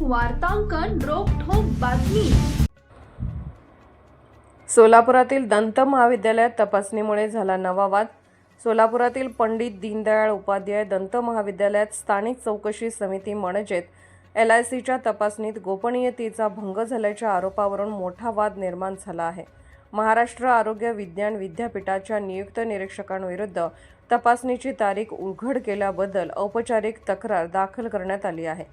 वार्तांकन रोखोक बातमी. सोलापुरातील दंत महाविद्यालयात तपासणीमुळे झाला नवा वाद. सोलापुरातील पंडित दीनदयाळ उपाध्याय दंत महाविद्यालयात स्थानिक चौकशी समिती म्हणजेत एल आय सीच्या तपासणीत गोपनीयतेचा भंग झाल्याच्या आरोपावरून मोठा वाद निर्माण झाला आहे. महाराष्ट्र आरोग्य विज्ञान विद्यापीठाच्या नियुक्त निरीक्षकांविरुद्ध तपासणीची तारीख उघड केल्याबद्दल औपचारिक तक्रार दाखल करण्यात आली आहे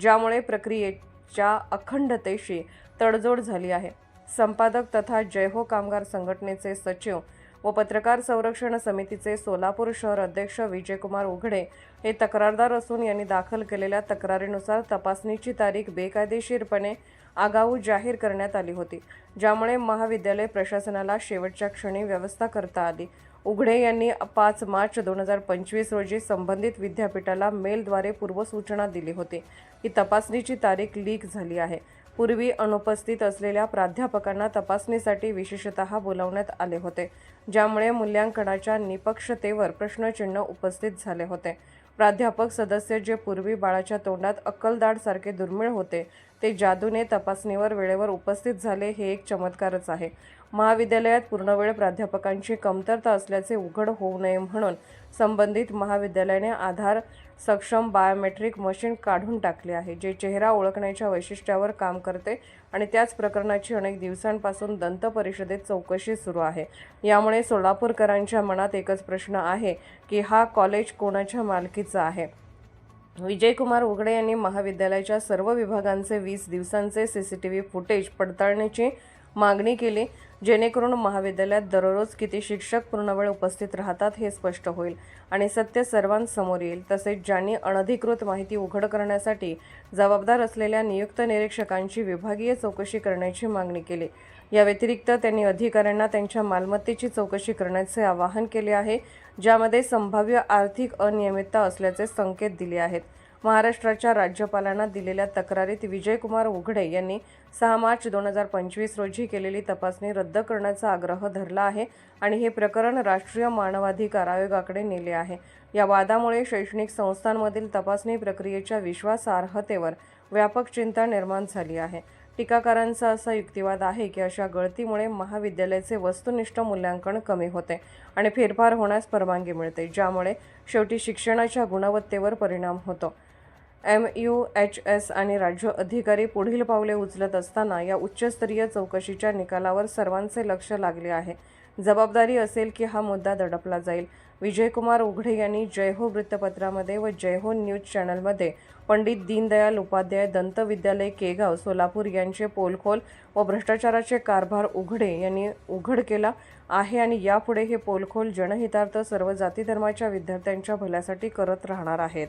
ज्यामुळे प्रक्रियेच्या अखंडतेशी तडजोड झाली आहे. संपादक तथा जयहो कामगार संघटनेचे सचिव व पत्रकार संरक्षण समितीचे सोलापूर शहर अध्यक्ष विजयकुमार उघडे हे तक्रारदार असून यांनी दाखल केलेल्या तक्रारीनुसार तपासणीची तारीख बेकायदेशीरपणे आगाऊ जाहीर करण्यात आली होती ज्यामुळे महाविद्यालय प्रशासनाला शेवटच्या क्षणी व्यवस्था करता आली. उघडे यांनी पाच मार्च दोन हजार पंचवीस रोजी संबंधित विद्यापीठाला मेलद्वारे पूर्वसूचना दिली होती. की तपासणीची तारीख लीक झाली आहे. पूर्वी अनुपस्थित असलेल्या प्राध्यापकांना तपासणीसाठी विशेषतः बोलावण्यात आले होते ज्यामुळे मूल्यांकनाच्या निपक्षतेवर प्रश्नचिन्ह उपस्थित झाले होते. प्राध्यापक सदस्य जे पूर्वी बाळाच्या तोंडात अक्कलदाडसारखे दुर्मिळ होते ते जादूने तपासणीवर वेळेवर उपस्थित झाले हे एक चमत्कारच आहे. महाविद्यालयात पूर्णवेळ प्राध्यापकांची कमतरता असल्याचे उघड होऊ नये म्हणून संबंधित महाविद्यालयाने आधार सक्षम बायोमेट्रिक मशीन काढून टाकले आहे जे चेहरा ओळखण्याच्या वैशिष्ट्यावर काम करते आणि त्याच प्रकरणाची अनेक दिवसांपासून दंत परिषदेत चौकशी सुरू आहे. यामुळे सोलापूरकरांच्या मनात एकच प्रश्न आहे की हा कॉलेज कोणाच्या मालकीचा आहे? विजयकुमार उघडे यांनी महाविद्यालयाच्या सर्व विभागांचे वीस दिवसांचे C C T V footage पडताळण्याची मागणी केली जेणेकरून महाविद्यालयात दररोज किती शिक्षक पूर्णवेळ उपस्थित राहतात हे स्पष्ट होईल आणि सत्य सर्वांसमोर येईल. तसेच ज्यांनी अनधिकृत माहिती उघड करण्यासाठी जबाबदार असलेल्या नियुक्त निरीक्षकांची विभागीय चौकशी करण्याची मागणी केली. या व्यतिरिक्त त्यांनी अधिकाऱ्यांना त्यांच्या मालमत्तेची चौकशी करण्याचे आवाहन केले आहे ज्यामध्ये संभाव्य आर्थिक अनियमितता असल्याचे संकेत दिले आहेत. महाराष्ट्राच्या राज्यपालांना दिलेल्या तक्रारीत विजयकुमार उघडे यांनी सहा मार्च दोन हजार पंचवीस रोजी केलेली तपासणी रद्द करण्याचा आग्रह धरला आहे आणि हे प्रकरण राष्ट्रीय मानवाधिकार आयोगाकडे नेले आहे. या वादामुळे शैक्षणिक संस्थांमधील तपासणी प्रक्रियेच्या विश्वासार्हतेवर व्यापक चिंता निर्माण झाली आहे. टीकाकारांचा असा युक्तिवाद आहे की अशा गळतीमुळे महाविद्यालयाचे वस्तुनिष्ठ मूल्यांकन कमी होते आणि फेरफार होण्यास परवानगी मिळते ज्यामुळे शेवटी शिक्षणाच्या गुणवत्तेवर परिणाम होतो. एम यू एच एस आणि राज्य अधिकारी पुढील पावले उचलत असताना या उच्चस्तरीय चौकशीच्या निकालावर सर्वांचे लक्ष लागले आहे. जबाबदारी असेल की हा मुद्दा दडपला जाईल. विजयकुमार उघडे यांनी जयहो वृत्तपत्रामध्ये व जयहो न्यूज चॅनलमध्ये पंडित दीनदयाल उपाध्याय दंत विद्यालय केगाव सोलापूर यांचे पोलखोल व भ्रष्टाचाराचे कारभार उघडे यांनी उघड केला आहे आणि यापुढे हे पोलखोल जनहितार्थ सर्व जाती धर्माच्या विद्यार्थ्यांच्या भल्यासाठी करत राहणार आहेत.